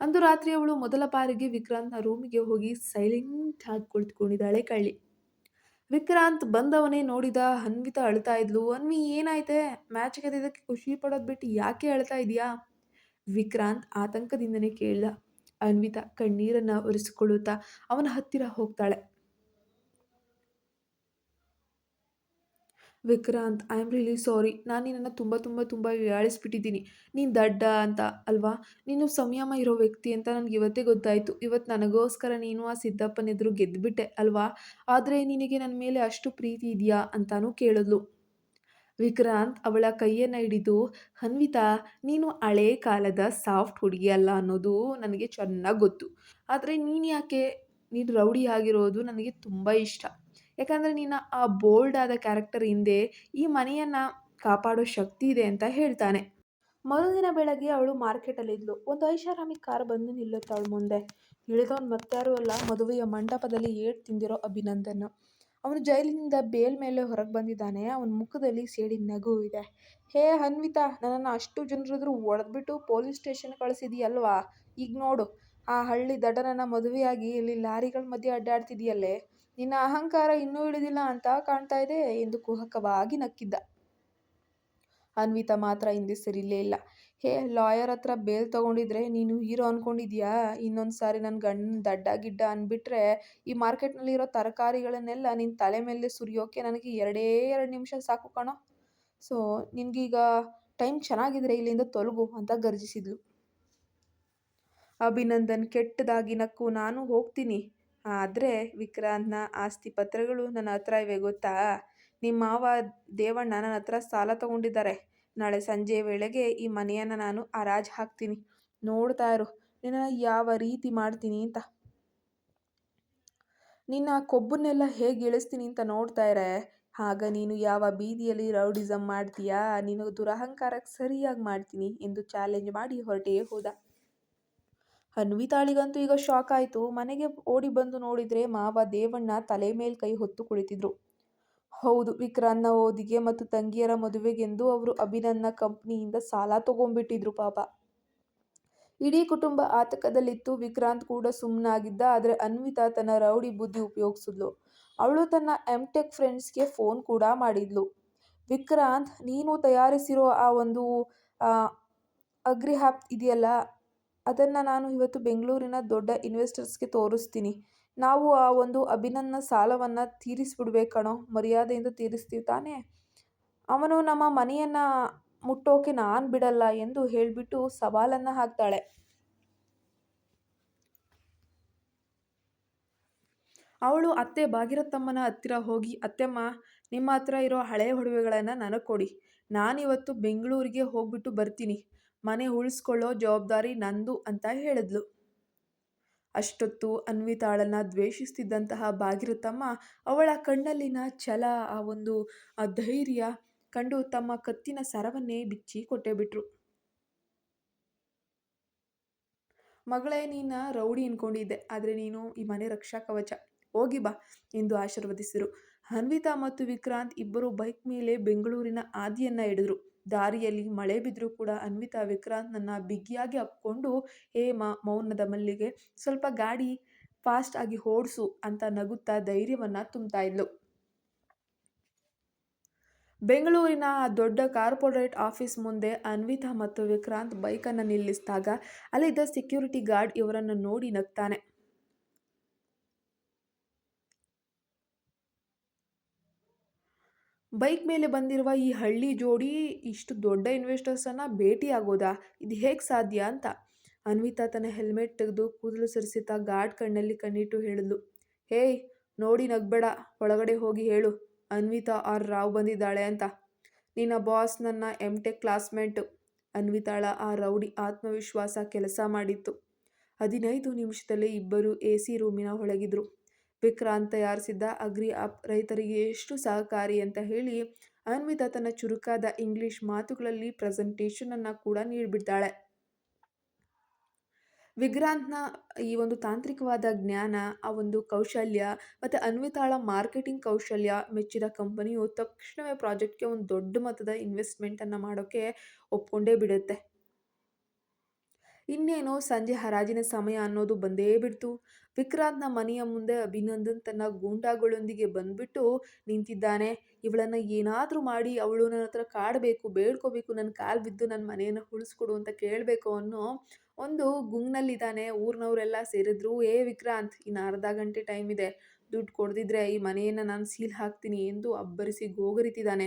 ಅಂದು ರಾತ್ರಿ ಅವಳು ಮೊದಲ ಬಾರಿಗೆ ವಿಕ್ರಾಂತ್ನ ರೂಮಿಗೆ ಹೋಗಿ ಸೈಲೆಂಟ್ ಆಗಿ ಕುಳಿತುಕೊಂಡಿದ್ದಾಳೆ ಕಳ್ಳಿ. ವಿಕ್ರಾಂತ್ ಬಂದವನೇ ನೋಡಿದ ಅನ್ವಿತಾ ಅಳ್ತಾ ಇದ್ಲು. ಅನ್ವಿ, ಏನಾಯ್ತೆ? ಮ್ಯಾಚ್ ಗೆದ್ದಿದ್ದಕ್ಕೆ ಖುಷಿ ಪಡೋದು ಬಿಟ್ಟು ಯಾಕೆ ಅಳ್ತಾ ಇದೆಯಾ ವಿಕ್ರಾಂತ್ ಆತಂಕದಿಂದನೇ ಕೇಳಿದ. ಅನ್ವಿತಾ ಕಣ್ಣೀರನ್ನು ಒರೆಸಿಕೊಳ್ಳುತ್ತಾ ಅವನ ಹತ್ತಿರ ಹೋಗ್ತಾಳೆ. Vikrant I am really sorry ನಾನು ನಿನ್ನನ್ನು ತುಂಬ ತುಂಬ ತುಂಬ ಹೀಯಾಳಿಸ್ಬಿಟ್ಟಿದ್ದೀನಿ ನೀನು ದಡ್ಡ ಅಂತ, ಅಲ್ವಾ? ನೀನು ಸಂಯಮ ಇರೋ ವ್ಯಕ್ತಿ ಅಂತ ನನಗೆ ಇವತ್ತೇ ಗೊತ್ತಾಯಿತು. ಇವತ್ತು ನನಗೋಸ್ಕರ ನೀನು ಆ ಸಿದ್ದಪ್ಪನ ಎದುರು ಗೆದ್ದುಬಿಟ್ಟೆ ಅಲ್ವಾ? ಆದರೆ ನಿನಗೆ ನನ್ನ ಮೇಲೆ ಅಷ್ಟು ಪ್ರೀತಿ ಇದೆಯಾ? ಅಂತಾನೂ ಕೇಳಿದ್ಲು. ವಿಕ್ರಾಂತ್ ಅವಳ ಕೈಯನ್ನು ಹಿಡಿದು ಅನ್ವಿತಾ ನೀನು ಹಳೇ ಕಾಲದ ಸಾಫ್ಟ್ ಹುಡುಗಿ ಅಲ್ಲ ಅನ್ನೋದು ನನಗೆ ಚೆನ್ನಾಗಿ ಗೊತ್ತು. ಆದರೆ ನೀನು ಯಾಕೆ? ನೀನು ರೌಡಿ ಆಗಿರೋದು ನನಗೆ ತುಂಬ ಇಷ್ಟ. ಯಾಕಂದರೆ ನೀನು ಆ ಬೋಲ್ಡ್ ಆದ ಕ್ಯಾರೆಕ್ಟರ್ ಹಿಂದೆ ಈ ಮನೆಯನ್ನು ಕಾಪಾಡೋ ಶಕ್ತಿ ಇದೆ ಅಂತ ಹೇಳ್ತಾನೆ. ಮರುದಿನ ಬೆಳಗ್ಗೆ ಅವಳು ಮಾರ್ಕೆಟಲ್ಲಿದ್ಲು ಒಂದು ಐಷಾರಾಮಿ ಕಾರ್ ಬಂದು ನಿಲ್ಲುತ್ತೆ ಮುಂದೆ. ಇಳಿದವನು ಮತ್ತಾರು ಅಲ್ಲ, ಮದುವೆಯ ಮಂಟಪದಲ್ಲಿ ಏಟ್ ತಿಂದಿರೋ ಅಭಿನಂದನ್. ಅವನು ಜೈಲಿನಿಂದ ಬೇಲ್ ಮೇಲೆ ಹೊರಗೆ ಬಂದಿದ್ದಾನೆ. ಅವನ ಮುಖದಲ್ಲಿ ಸೇಡಿ ನಗು ಇದೆ. ಹೇ ಅನ್ವಿತಾ, ನನ್ನನ್ನು ಅಷ್ಟು ಜನರಿದ್ರು ಒಡೆದ್ಬಿಟ್ಟು ಪೊಲೀಸ್ ಸ್ಟೇಷನ್ ಕಳಿಸಿದೀಯಲ್ವಾ? ಈಗ ನೋಡು. ಆ ಹಳ್ಳಿ ದಡನನ್ನು ಮದುವೆಯಾಗಿ ಇಲ್ಲಿ ಲಾರಿಗಳ ಮಧ್ಯೆ ಅಡ್ಡಾಡ್ತಿದೆಯಲ್ಲೇ? ನಿನ್ನ ಅಹಂಕಾರ ಇನ್ನೂ ಇಳಿದಿಲ್ಲ ಅಂತ ಕಾಣ್ತಾ ಇದೆ ಎಂದು ಕುಹಕವಾಗಿ ನಕ್ಕಿದ್ದ. ಅನ್ವಿತಾ ಮಾತ್ರ ಹಿಂದೆ ಸರಿಲೇ ಇಲ್ಲ. ಹೇ, ಲಾಯರ್ ಹತ್ರ ಬೇಲ್ ತಗೊಂಡಿದ್ರೆ ನೀನು ಹೀರೋ ಅನ್ಕೊಂಡಿದ್ಯಾ? ಇನ್ನೊಂದು ಸಾರಿ ನನ್ನ ಗಂಡನ ದಡ್ಡ ಗಿಡ್ಡ ಅಂದ್ಬಿಟ್ರೆ ಈ ಮಾರ್ಕೆಟ್ನಲ್ಲಿರೋ ತರಕಾರಿಗಳನ್ನೆಲ್ಲ ನಿನ್ನ ತಲೆ ಮೇಲೆ ಸುರಿಯೋಕೆ ನನಗೆ ಎರಡೇ ಎರಡು ನಿಮಿಷ ಸಾಕು ಕಣೋ. ಸೊ, ನಿನಗೀಗ ಟೈಮ್ ಚೆನ್ನಾಗಿದ್ರೆ ಇಲ್ಲಿಂದ ತೊಲಗು ಅಂತ ಗರ್ಜಿಸಿದ್ಲು. ಅಭಿನಂದನ್ ಕೆಟ್ಟದಾಗಿ ನಕ್ಕು, ನಾನು ಹೋಗ್ತೀನಿ. ಆದರೆ ವಿಕ್ರಾಂತ್ನ ಆಸ್ತಿ ಪತ್ರಗಳು ನನ್ನ ಹತ್ರ ಇವೆ ಗೊತ್ತಾ? ನಿಮ್ಮ ಮಾವ ದೇವಣ್ಣ ನನ್ನ ಹತ್ರ ಸಾಲ ತಗೊಂಡಿದ್ದಾರೆ. ನಾಳೆ ಸಂಜೆ ವೇಳೆಗೆ ಈ ಮನೆಯನ್ನು ನಾನು ಹರಾಜು ಹಾಕ್ತೀನಿ. ನೋಡ್ತಾ ಇರು. ನಿನ್ನ ಯಾವ ರೀತಿ ಮಾಡ್ತೀನಿ ಅಂತ. ನಿನ್ನ ಕೊಬ್ಬನ್ನೆಲ್ಲ ಹೇಗೆ ಇಳಿಸ್ತೀನಿ ಅಂತ ನೋಡ್ತಾ ಇರೇ? ಆಗ ನೀನು ಯಾವ ಬೀದಿಯಲ್ಲಿ ರೌಡಿಸಮ್ ಮಾಡ್ತೀಯಾ? ನೀನು ದುರಹಂಕಾರಕ್ಕೆ ಸರಿಯಾಗಿ ಮಾಡ್ತೀನಿ ಎಂದು ಚಾಲೆಂಜ್ ಮಾಡಿ ಹೊರಟೇ ಹೋದ. ಅನ್ವಿತಾಳಿಗಂತೂ ಈಗ ಶಾಕ್ ಆಯಿತು. ಮನೆಗೆ ಓಡಿ ಬಂದು ನೋಡಿದ್ರೆ ಮಾವ ದೇವಣ್ಣ ತಲೆ ಮೇಲೆ ಕೈ ಹೊತ್ತು ಕುಳಿತಿದ್ರು. ಹೌದು, ವಿಕ್ರಾಂತ್ನ ಓದಿಗೆ ಮತ್ತು ತಂಗಿಯರ ಮದುವೆಗೆಂದು ಅವರು ಅಭಿನನ್ನ ಕಂಪ್ನಿಯಿಂದ ಸಾಲ ತಗೊಂಡ್ಬಿಟ್ಟಿದ್ರು ಪಾಪ. ಇಡೀ ಕುಟುಂಬ ಆತಕದಲ್ಲಿತ್ತು. ವಿಕ್ರಾಂತ್ ಕೂಡ ಸುಮ್ಮನಾಗಿದ್ದ ಆದರೆ ಅನ್ವಿತಾ ತನ್ನ ರೌಡಿ ಬುದ್ಧಿ ಉಪಯೋಗಿಸಿದ್ಲು. ಅವಳು ತನ್ನ ಎಂ ಟೆಕ್ ಫ್ರೆಂಡ್ಸ್ಗೆ ಫೋನ್ ಕೂಡ ಮಾಡಿದ್ಲು. ವಿಕ್ರಾಂತ್, ನೀನು ತಯಾರಿಸಿರೋ ಆ ಒಂದು ಅಗ್ರಿ ಹ್ಯಾಪ್ ಇದೆಯಲ್ಲ ಅದನ್ನು ನಾನು ಇವತ್ತು ಬೆಂಗಳೂರಿನ ದೊಡ್ಡ ಇನ್ವೆಸ್ಟರ್ಸ್ಗೆ ತೋರಿಸ್ತೀನಿ. ನಾವು ಆ ಒಂದು ಅಭಿನಂದನ ಸಾಲವನ್ನು ತೀರಿಸ್ಬಿಡ್ಬೇಕಣೋ ಕಣೋ, ಮರ್ಯಾದೆಯಿಂದ ತೀರಿಸ್ತೀವಿ ತಾನೇ? ಅವನು ನಮ್ಮ ಮನೆಯನ್ನು ಮುಟ್ಟೋಕೆ ನಾನು ಬಿಡಲ್ಲ ಎಂದು ಹೇಳಿಬಿಟ್ಟು ಸವಾಲನ್ನು ಹಾಕ್ತಾಳೆ. ಅವಳು ಅತ್ತೆ ಭಾಗಿರಥಮ್ಮನ ಹತ್ತಿರ ಹೋಗಿ, ಅತ್ತೆಮ್ಮ, ನಿಮ್ಮ ಹತ್ರ ಇರೋ ಹಳೆಯ ಒಡವೆಗಳನ್ನು ನನಗೆ ಕೊಡಿ. ನಾನಿವತ್ತು ಬೆಂಗಳೂರಿಗೆ ಹೋಗ್ಬಿಟ್ಟು ಬರ್ತೀನಿ. ಮನೆ ಉಳಿಸ್ಕೊಳ್ಳೋ ಜವಾಬ್ದಾರಿ ನಂದು ಅಂತ ಹೇಳಿದ್ಲು. ಅಷ್ಟೊತ್ತು ಅನ್ವಿತಾಳನ್ನ ದ್ವೇಷಿಸ್ತಿದ್ದಂತಹ ತಮ್ಮ ಅವಳ ಕಣ್ಣಲ್ಲಿನ ಛಲ, ಆ ಒಂದು ಧೈರ್ಯ ಕಂಡು ತಮ್ಮ ಕತ್ತಿನ ಸರವನ್ನೇ ಬಿಚ್ಚಿ ಕೊಟ್ಟೇ ಬಿಟ್ರು. ಮಗಳೇ, ನೀನ ರೌಡಿ ಅನ್ಕೊಂಡಿದ್ದೆ, ಆದರೆ ನೀನು ಈ ಮನೆ ರಕ್ಷಾ ಕವಚ. ಹೋಗಿ ಬಾ ಎಂದು ಆಶೀರ್ವದಿಸಿದರು. ಅನ್ವಿತಾ ಮತ್ತು ವಿಕ್ರಾಂತ್ ಇಬ್ಬರು ಬೈಕ್ ಮೇಲೆ ಬೆಂಗಳೂರಿನ ಆದಿಯನ್ನ ಹಿಡಿದ್ರು ದಾರಿಯಲ್ಲಿ ಮಳೆ ಬಿದ್ದರೂ ಕೂಡ ಅನ್ವಿತಾ ವಿಕ್ರಾಂತ್ನನ್ನ ಬಿಗಿಯಾಗಿ ಅಪ್ಕೊಂಡು, ಹೇ ಮೌನದ ಮಲ್ಲಿಗೆ, ಸ್ವಲ್ಪ ಗಾಡಿ ಫಾಸ್ಟ್ ಆಗಿ ಓಡಿಸು ಅಂತ ನಗುತ್ತಾ ಧೈರ್ಯವನ್ನು ತುಂಬ್ತಾ ಇದ್ಲು. ಬೆಂಗಳೂರಿನ ದೊಡ್ಡ ಕಾರ್ಪೊರೇಟ್ ಆಫೀಸ್ ಮುಂದೆ ಅನ್ವಿತಾ ಮತ್ತು ವಿಕ್ರಾಂತ್ ಬೈಕನ್ನು ನಿಲ್ಲಿಸಿದಾಗ ಅಲ್ಲಿದ್ದ ಸೆಕ್ಯೂರಿಟಿ ಗಾರ್ಡ್ ಇವರನ್ನು ನೋಡಿ ನಗ್ತಾನೆ. ಬೈಕ್ ಮೇಲೆ ಬಂದಿರುವ ಈ ಹಳ್ಳಿ ಜೋಡಿ ಇಷ್ಟು ದೊಡ್ಡ ಇನ್ವೆಸ್ಟರ್ಸನ್ನು ಆಗೋದಾ? ಇದು ಹೇಗೆ ಸಾಧ್ಯ ಅಂತ? ಅನ್ವಿತಾ ತನ್ನ ಹೆಲ್ಮೆಟ್ ತೆಗೆದು ಕೂದಲು ಸರಿಸಿತ ಗಾಡ್ ಕಣ್ಣಲ್ಲಿ ಕಣ್ಣಿಟ್ಟು ಹೇಳಿದ್ಲು. ಹೇಯ್, ನೋಡಿ ನಗ್ಬೇಡ, ಒಳಗಡೆ ಹೋಗಿ ಹೇಳು. ಅನ್ವಿತಾ ಆರ್ ರಾವ್ ಬಂದಿದ್ದಾಳೆ ಅಂತ. ನಿನ್ನ ಬಾಸ್ ನನ್ನ ಎಂ ಟೆಕ್ ಕ್ಲಾಸ್ಮೇಟು ಅನ್ವಿತಾಳ ಆ ರೌಡಿ ಆತ್ಮವಿಶ್ವಾಸ ಕೆಲಸ ಮಾಡಿತ್ತು. ಹದಿನೈದು ನಿಮಿಷದಲ್ಲಿ ಇಬ್ಬರು ಎ ಸಿ ರೂಮಿನ ಒಳಗಿದ್ರು. ವಿಕ್ರಾಂತ್ ತಯಾರಿಸಿದ್ದ ಅಗ್ರಿ ಆಪ್ ರೈತರಿಗೆ ಎಷ್ಟು ಸಹಕಾರಿ ಅಂತ ಹೇಳಿ, ಅನ್ವಿತಾ ತನ್ನ ಚುರುಕಾದ ಇಂಗ್ಲಿಷ್ ಮಾತುಗಳಲ್ಲಿ ಪ್ರೆಸೆಂಟೇಷನನ್ನು ಕೂಡ ನೀಡಿಬಿಡ್ತಾಳೆ. ವಿಕ್ರಾಂತ್ನ ಈ ಒಂದು ತಾಂತ್ರಿಕವಾದ ಜ್ಞಾನ, ಆ ಒಂದು ಕೌಶಲ್ಯ ಮತ್ತು ಅನ್ವಿತಾಳ ಮಾರ್ಕೆಟಿಂಗ್ ಕೌಶಲ್ಯ ಮೆಚ್ಚಿದ ಕಂಪನಿಯು ತಕ್ಷಣವೇ ಪ್ರಾಜೆಕ್ಟ್ಗೆ ಒಂದು ದೊಡ್ಡ ಮೊತ್ತದ ಇನ್ವೆಸ್ಟ್ಮೆಂಟನ್ನು ಮಾಡೋಕ್ಕೆ ಒಪ್ಕೊಂಡೇ ಬಿಡುತ್ತೆ. ಇನ್ನೇನು ಸಂಜೆ ಹರಾಜಿನ ಸಮಯ ಅನ್ನೋದು ಬಂದೇ ಬಿಡ್ತು. ವಿಕ್ರಾಂತ್ನ ಮನೆಯ ಮುಂದೆ ಅಭಿನಂದನ್ ತನ್ನ ಗೂಂಡಾಗಳೊಂದಿಗೆ ಬಂದ್ಬಿಟ್ಟು ನಿಂತಿದ್ದಾನೆ. ಇವಳನ್ನು ಏನಾದರೂ ಮಾಡಿ ಅವಳು ನನ್ನ ಹತ್ರ ಕಾಡಬೇಕು ಬೇಡ್ಕೋಬೇಕು ನನ್ನ ಕಾಲು ಬಿದ್ದು ನನ್ನ ಮನೆಯನ್ನು ಉಳಿಸ್ಕೊಡು ಅಂತ ಕೇಳಬೇಕು ಅನ್ನೋ ಒಂದು ಗುಂಗ್ನಲ್ಲಿದ್ದಾನೆ. ಊರಿನವರೆಲ್ಲ ಸೇರಿದ್ರು, ಏ ವಿಕ್ರಾಂತ್, ಇನ್ನು ಅರ್ಧ ಗಂಟೆ ಟೈಮ್ ಇದೆ. ದುಡ್ಡು ಕೊಡ್ದಿದ್ರೆ ಈ ಮನೆಯನ್ನು ನಾನು ಸೀಲ್ ಹಾಕ್ತೀನಿ ಎಂದು ಅಬ್ಬರಿಸಿ ಗೋಗರಿತಿದ್ದಾನೆ.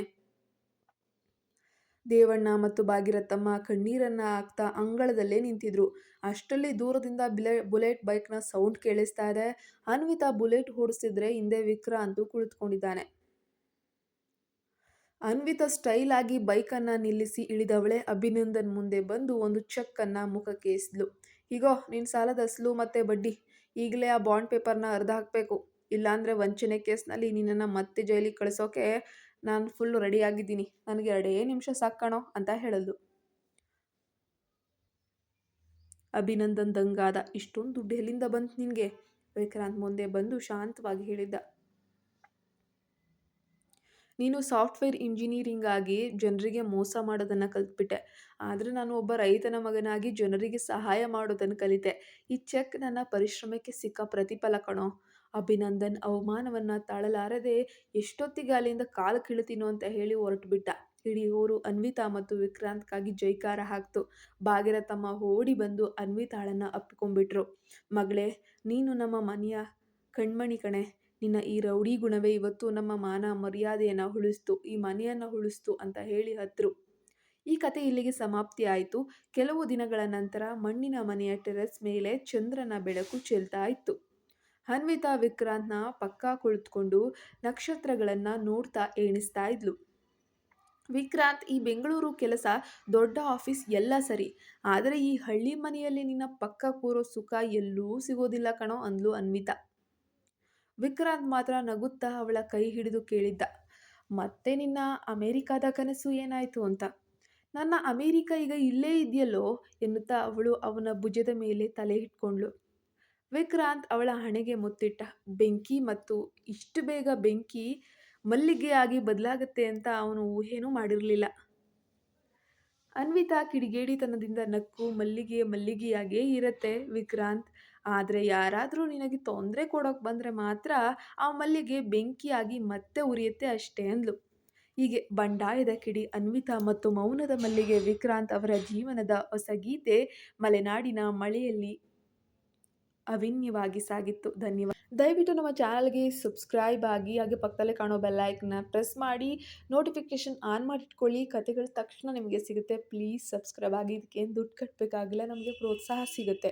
ದೇವಣ್ಣ ಮತ್ತು ಭಾಗಿರಥಮ್ಮ ಕಣ್ಣೀರನ್ನ ಹಾಕ್ತಾ ಅಂಗಳದಲ್ಲೇ ನಿಂತಿದ್ರು. ಅಷ್ಟರಲ್ಲಿ ದೂರದಿಂದ ಬಿಲೆ, ಬುಲೆಟ್ ಬೈಕ್ನ ಸೌಂಡ್ ಕೇಳಿಸ್ತಾ ಇದೆ. ಅನ್ವಿತಾ ಬುಲೆಟ್ ಓಡಿಸ್ತಿದ್ರೆ ಹಿಂದೆ ವಿಕ್ರಾಂತ್ ಕುಳಿತುಕೊಂಡಿದ್ದಾನೆ. ಅನ್ವಿತಾ ಸ್ಟೈಲ್ ಆಗಿ ಬೈಕನ್ನು ನಿಲ್ಲಿಸಿ ಇಳಿದವಳೆ ಅಭಿನಂದನ್ ಮುಂದೆ ಬಂದು ಒಂದು ಚೆಕ್ಕನ್ನು ಮುಖಕ್ಕೆ ಎಸೆದ್ಲು. ಈಗೋ ನಿನ್ನ ಸಾಲದ ಅಸಲು ಮತ್ತೆ ಬಡ್ಡಿ. ಈಗಲೇ ಆ ಬಾಂಡ್ ಪೇಪರ್ನ ಅರ್ಧ ಹಾಕಬೇಕು. ಇಲ್ಲಾಂದರೆ ವಂಚನೆ ಕೇಸ್ನಲ್ಲಿ ನಿನ್ನನ್ನು ಮತ್ತೆ ಜೈಲಿಗೆ ಕಳಿಸೋಕೆ ನಾನು ಫುಲ್ ರೆಡಿ ಆಗಿದ್ದೀನಿ. ನನಗೆ ಎರಡೇ ನಿಮಿಷ ಸಾಕಣೋ ಅಂತ ಹೇಳಿದ್ಲು ಅಭಿನಂದನ್ ದಂಗಾದ ಇಷ್ಟೊಂದು ದುಡ್ಡು ಎಲ್ಲಿಂದ ಬಂತು ನಿನಗೆ? ವಿಕ್ರಾಂತ್ ಮುಂದೆ ಬಂದು ಶಾಂತವಾಗಿ ಹೇಳಿದ್ದ. ನೀನು ಸಾಫ್ಟ್ವೇರ್ ಇಂಜಿನಿಯರಿಂಗ್ ಆಗಿ ಜನರಿಗೆ ಮೋಸ ಮಾಡೋದನ್ನು ಕಲ್ತ್ಬಿಟ್ಟೆ. ಆದರೆ ನಾನು ಒಬ್ಬ ರೈತನ ಮಗನಾಗಿ ಜನರಿಗೆ ಸಹಾಯ ಮಾಡೋದನ್ನು ಕಲಿತೆ. ಈ ಚೆಕ್ ನನ್ನ ಪರಿಶ್ರಮಕ್ಕೆ ಸಿಕ್ಕ ಪ್ರತಿಫಲ ಕಣೋ. ಅಭಿನಂದನ್, ಅವಮಾನವನ್ನು ತಾಳಲಾರದೆ ಎಷ್ಟೊತ್ತಿಗೆ ಅಲ್ಲಿಂದ ಕಾಲು ಕೀಳ್ತೀನೋ ಅಂತ ಹೇಳಿ ಹೊರಟುಬಿಟ್ಟ. ಇಡೀ ಊರು ಅನ್ವಿತಾ ಮತ್ತು ವಿಕ್ರಾಂತ್ಗಾಗಿ ಜೈಕಾರ ಹಾಕ್ತು. ಭಾಗಿರಥಮ್ಮ ಓಡಿ ಬಂದು ಅನ್ವಿತಾಳನ್ನು ಅಪ್ಪಿಕೊಂಡ್ಬಿಟ್ರು. ಮಗಳೇ, ನೀನು ನಮ್ಮ ಮನೆಯ ಕಣ್ಮಣಿ ಕಣೆ. ನಿನ್ನ ಈ ರೌಡಿ ಗುಣವೇ ಇವತ್ತು ನಮ್ಮ ಮಾನ ಮರ್ಯಾದೆಯನ್ನು ಉಳಿಸ್ತು, ಈ ಮನೆಯನ್ನು ಉಳಿಸ್ತು ಅಂತ ಹೇಳಿ ಹತ್ರು. ಈ ಕತೆ ಇಲ್ಲಿಗೆ ಸಮಾಪ್ತಿ ಆಯಿತು. ಕೆಲವು ದಿನಗಳ ನಂತರ ಮಣ್ಣಿನ ಮನೆಯ ಟೆರೆಸ್ ಮೇಲೆ ಚಂದ್ರನ ಬೆಳಕು ಚೆಲ್ತಾ ಇತ್ತು. ಅನ್ವಿತಾ ವಿಕ್ರಾಂತ್ನ ಪಕ್ಕ ಕುಳಿತುಕೊಂಡು ನಕ್ಷತ್ರಗಳನ್ನು ನೋಡ್ತಾ ಎಣಿಸ್ತಾ ಇದ್ಲು. ವಿಕ್ರಾಂತ್, ಈ ಬೆಂಗಳೂರು ಕೆಲಸ ದೊಡ್ಡ ಆಫೀಸ್ ಎಲ್ಲ ಸರಿ. ಆದರೆ ಈ ಹಳ್ಳಿ ಮನೆಯಲ್ಲಿ ನಿನ್ನ ಪಕ್ಕ ಕೂರೋ ಸುಖ ಎಲ್ಲೂ ಸಿಗೋದಿಲ್ಲ ಕಣೋ, ಅಂದ್ಲು ಅನ್ವಿತಾ. ವಿಕ್ರಾಂತ್ ಮಾತ್ರ ನಗುತ್ತಾ ಅವಳ ಕೈ ಹಿಡಿದು ಕೇಳಿದ್ದ, ಮತ್ತೆ ನಿನ್ನ ಅಮೇರಿಕಾದ ಕನಸು ಏನಾಯ್ತು ಅಂತ? ನನ್ನ ಅಮೇರಿಕ ಈಗ ಇಲ್ಲೇ ಇದೆಯಲ್ಲೋ, ಎನ್ನುತ್ತಾ ಅವಳು ಅವನ ಭುಜದ ಮೇಲೆ ತಲೆ ಇಟ್ಕೊಂಡ್ಳು. ವಿಕ್ರಾಂತ್ ಅವಳ ಹಣೆಗೆ ಮುತ್ತಿಟ್ಟ. ಬೆಂಕಿ ಮತ್ತು ಇಷ್ಟು ಬೇಗ ಬೆಂಕಿ ಮಲ್ಲಿಗೆಯಾಗಿ ಬದಲಾಗುತ್ತೆ ಅಂತ ಅವನು ಊಹೆನೂ ಮಾಡಿರಲಿಲ್ಲ. ಅನ್ವಿತಾ ಕಿಡಿಗೇಡಿತನದಿಂದ ನಕ್ಕು ಮಲ್ಲಿಗೆ ಮಲ್ಲಿಗೆಯಾಗೇ ಇರತ್ತೆ ವಿಕ್ರಾಂತ್. ಆದರೆ ಯಾರಾದರೂ ನಿನಗೆ ತೊಂದರೆ ಕೊಡೋಕೆ ಬಂದರೆ ಮಾತ್ರ ಆ ಮಲ್ಲಿಗೆ ಬೆಂಕಿಯಾಗಿ ಮತ್ತೆ ಉರಿಯುತ್ತೆ ಅಷ್ಟೇ ಅಂದ್ಲು. ಹೀಗೆ ಬಂಡಾಯದ ಕಿಡಿ ಅನ್ವಿತಾ ಮತ್ತು ಮೌನದ ಮಲ್ಲಿಗೆ ವಿಕ್ರಾಂತ್ ಅವರ ಜೀವನದ ಹೊಸ ಗೀತೆ ಮಲೆನಾಡಿನ ಮಳೆಯಲ್ಲಿ ಅವಿನ್ಯವಾಗಿ ಸಾಗಿತ್ತು. ಧನ್ಯವಾದ. ದಯವಿಟ್ಟು ನಮ್ಮ ಚಾನಲ್ಗೆ ಸಬ್ಸ್ಕ್ರೈಬ್ ಆಗಿ, ಹಾಗೆ ಪಕ್ಕದಲ್ಲೇ ಕಾಣೋ ಬೆಲ್ಲೈಕ್ನ ಪ್ರೆಸ್ ಮಾಡಿ ನೋಟಿಫಿಕೇಶನ್ ಆನ್ ಮಾಡಿಟ್ಕೊಳ್ಳಿ. ಕತೆಗಳು ತಕ್ಷಣ ನಿಮಗೆ ಸಿಗುತ್ತೆ. ಪ್ಲೀಸ್ ಸಬ್ಸ್ಕ್ರೈಬ್ ಆಗಿ ಇದಕ್ಕೇನು ದುಡ್ಡು ಕಟ್ಟಬೇಕಾಗಿಲ್ಲ ನಮಗೆ ಪ್ರೋತ್ಸಾಹ ಸಿಗುತ್ತೆ.